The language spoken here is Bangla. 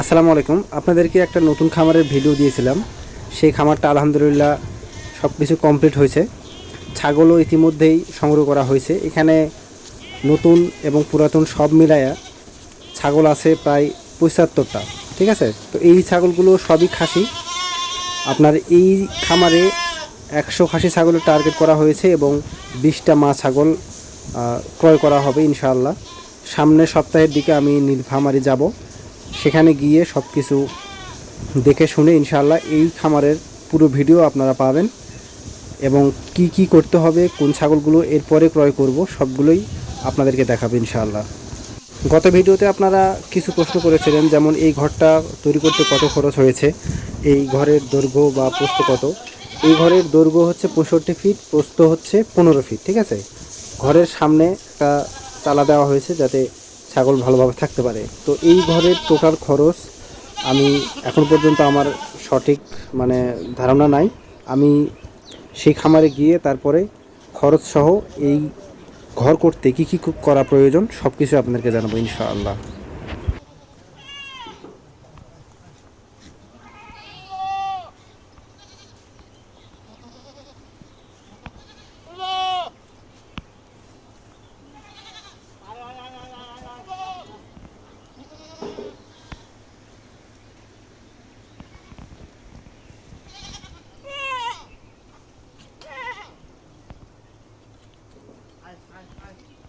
আসসালামু আলাইকুম। আপনাদেরকে একটা নতুন খামারের ভিডিও দিয়েছিলাম। সেই খামারটা আলহামদুলিল্লাহ সব কিছু কমপ্লিট হয়েছে। ছাগলও ইতিমধ্যেই সংগ্রহ করা হয়েছে। এখানে নতুন এবং পুরাতন সব মিলায়া ছাগল আছে প্রায় পঁচাত্তরটা। ঠিক আছে? তো এই ছাগলগুলো সবই খাসি। আপনার এই খামারে একশো খাসি ছাগলের টার্গেট করা হয়েছে এবং বিশটা মা ছাগল ক্রয় করা হবে ইনশাআল্লাহ। সামনের সপ্তাহের দিকে আমি নীলফামারি যাব। সেখানে গিয়ে সব কিছু দেখে শুনে ইনশাল্লাহ এই খামারের পুরো ভিডিও আপনারা পাবেন এবং কি কি করতে হবে, কোন ছাগলগুলো এরপরে ক্রয় করব, সবগুলোই আপনাদেরকে দেখাবে ইনশাআল্লাহ। গত ভিডিওতে আপনারা কিছু প্রশ্ন করেছিলেন, যেমন এই ঘরটা তৈরি করতে কত খরচ হয়েছে, এই ঘরের দৈর্ঘ্য বা প্রস্থ কত? এই ঘরের দৈর্ঘ্য হচ্ছে পঁয়ষট্টি ফিট, প্রস্থ হচ্ছে পনেরো ফিট, ঠিক আছে? ঘরের সামনে একটা তালা দেওয়া হয়েছে যাতে ছাগল ভালোভাবে থাকতে পারে। তো এই ঘরের টোটাল খরচ আমি এখন পর্যন্ত আমার সঠিক মানে ধারণা নাই। আমি সেই খামারে গিয়ে তারপরে খরচ সহ এই ঘর করতে কী কী করা প্রয়োজন সব কিছু আপনাদেরকে জানাব ইনশাআল্লাহ। I, I, I.